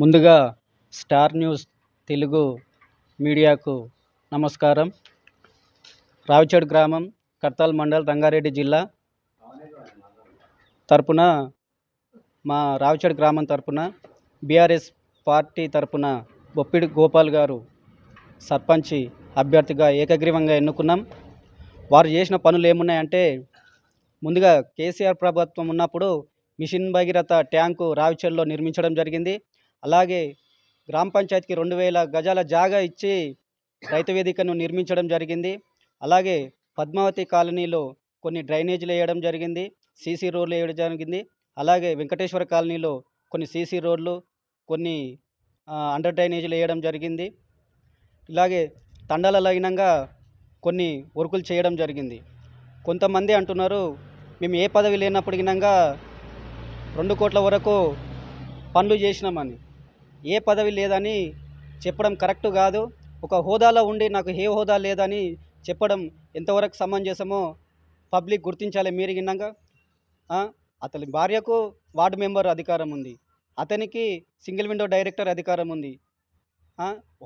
ముందుగా star news Telugu మీడియాకు నమస్కారం. రావిచేడు గ్రామం కర్తాల్ మండల్ రంగారెడ్డి జిల్లా తరపున మా రావిచేడు గ్రామం తరపున బీఆర్ఎస్ పార్టీ తరపున బొప్పిడి గోపాల్ గారు సర్పంచి అభ్యర్థిగా ఏకగ్రీవంగా ఎన్నుకున్నాం. వారు చేసిన పనులు ఏమున్నాయంటే ముందుగా కేసీఆర్ ప్రభుత్వం ఉన్నప్పుడు మిషన్ భగీరథ ట్యాంకు రావిచెల్లో నిర్మించడం జరిగింది. అలాగే గ్రామ పంచాయతీకి రెండు వేల గజాల జాగా ఇచ్చి రైతు వేదికను నిర్మించడం జరిగింది. అలాగే పద్మావతి కాలనీలో కొన్ని డ్రైనేజీలు వేయడం జరిగింది. సీసీ రోడ్లు వేయడం జరిగింది. అలాగే వెంకటేశ్వర కాలనీలో కొన్ని సీసీ రోడ్లు కొన్ని అండర్ డ్రైనేజీలు వేయడం జరిగింది. ఇలాగే తండాల లగ్నంగా కొన్ని వర్కులు చేయడం జరిగింది. కొంతమంది అంటున్నారు మేము ఏ పదవి లేనప్పుడు గినంగా రెండు కోట్ల వరకు పనులు చేసినామని. ఏ పదవి లేదని చెప్పడం కరెక్ట్ కాదు. ఒక హోదాలో ఉండి నాకు ఏ హోదా లేదని చెప్పడం ఎంతవరకు సమంజసమో పబ్లిక్ గుర్తించాలి మీరు గిన్నాక అతని భార్యకు వార్డు మెంబర్ అధికారం ఉంది. అతనికి సింగిల్ విండో డైరెక్టర్ అధికారం ఉంది.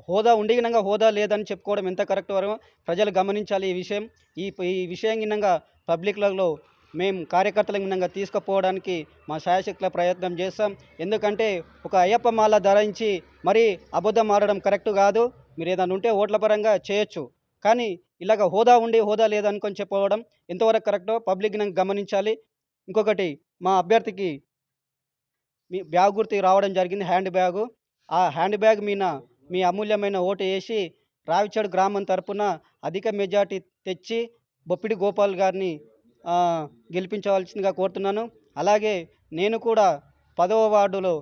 హోదా ఉండి హోదా లేదని చెప్పుకోవడం ఎంత కరెక్ట్ వరకు ప్రజలు గమనించాలి ఈ విషయం. ఈ ఈ విషయం గినంగా పబ్లిక్లలో మేము కార్యకర్తల విధంగా తీసుకుపోవడానికి మా శాయశక్తుల ప్రయత్నం చేస్తాం. ఎందుకంటే ఒక అయ్యప్ప మాల ధరించి మరీ అబద్ధం ఆడడం కరెక్ట్ కాదు. మీరు ఏదైనా ఉంటే ఓట్ల పరంగా చేయొచ్చు. కానీ ఇలాగ హోదా ఉండి హోదా లేదనుకొని చెప్పుకోవడం ఎంతవరకు కరెక్టో పబ్లిక్ గమనించాలి. ఇంకొకటి మా అభ్యర్థికి మీ బ్యాగ్ గుర్తు రావడం జరిగింది హ్యాండ్ బ్యాగు. ఆ హ్యాండ్ బ్యాగ్ మీద మీ అమూల్యమైన ఓటు వేసి రావిచాడు గ్రామం తరపున అధిక మెజార్టీ తెచ్చి బొప్పిడి గోపాల్ గారిని గెలిపించవలసిందిగా కోరుతున్నాను. అలాగే నేను కూడా పదవ వార్డులో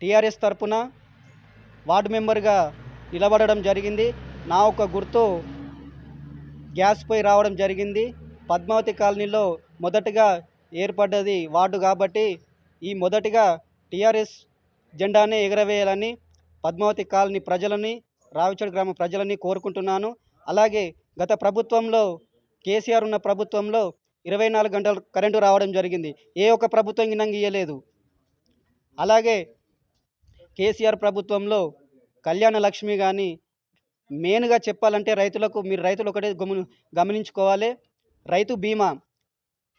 టీఆర్ఎస్ తరపున వార్డు మెంబర్గా నిలబడడం జరిగింది. నా ఒక గుర్తు గ్యాస్ పోయి రావడం జరిగింది. పద్మావతి కాలనీలో మొదటగా ఏర్పడ్డది వార్డు కాబట్టి ఈ మొదటిగా టీఆర్ఎస్ జెండానే ఎగరవేయాలని పద్మావతి కాలనీ ప్రజలని రావిచోడు గ్రామ ప్రజలని కోరుకుంటున్నాను. అలాగే గత ప్రభుత్వంలో కేసీఆర్ ఉన్న ప్రభుత్వంలో ఇరవై నాలుగు గంటలు కరెంటు రావడం జరిగింది. ఏ ఒక్క ప్రభుత్వం గినంగా అలాగే కేసీఆర్ ప్రభుత్వంలో కళ్యాణ లక్ష్మి కానీ మెయిన్గా చెప్పాలంటే రైతులకు మీరు రైతులు ఒకటే గమని గమనించుకోవాలి. రైతు బీమా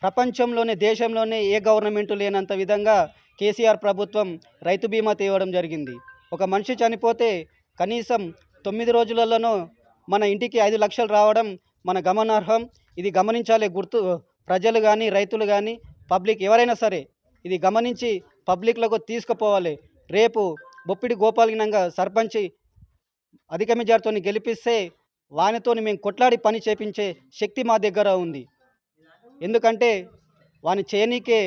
ప్రపంచంలోనే దేశంలోనే ఏ గవర్నమెంట్ లేనంత విధంగా కేసీఆర్ ప్రభుత్వం రైతు బీమా తేవడం జరిగింది. ఒక మనిషి చనిపోతే కనీసం తొమ్మిది రోజులలోనూ మన ఇంటికి ఐదు లక్షలు రావడం మన గమనార్హం. ఇది గమనించాలి గుర్తు ప్రజలు కానీ రైతులు కానీ పబ్లిక్ ఎవరైనా సరే ఇది గమనించి పబ్లిక్లకు తీసుకుపోవాలి. రేపు బొప్పిడి గోపాలినంగా సర్పంచి అధిక మెజార్టీతో గెలిపిస్తే వానితోని మేము కొట్లాడి పని చేపించే శక్తి మా దగ్గర ఉంది. ఎందుకంటే వాని చేయనీకే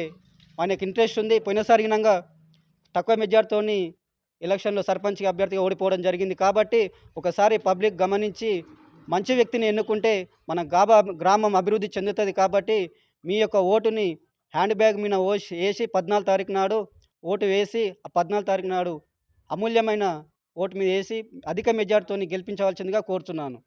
వానికి ఇంట్రెస్ట్ ఉంది. పోయినసారి తక్కువ మెజార్టీతో ఎలక్షన్లో సర్పంచ్గా అభ్యర్థిగా ఓడిపోవడం జరిగింది కాబట్టి ఒకసారి పబ్లిక్ గమనించి మంచి వ్యక్తిని ఎన్నుకుంటే మన గాబా గ్రామం అభివృద్ధి చెందుతుంది కాబట్టి మీ యొక్క ఓటుని హ్యాండ్ బ్యాగ్ మీద ఓసి వేసి పద్నాలుగు తారీఖు నాడు ఓటు వేసి ఆ పద్నాలుగు తారీఖు నాడు అమూల్యమైన ఓటు మీద వేసి అధిక మెజార్టీతో గెలిపించవలసిందిగా కోరుతున్నాను.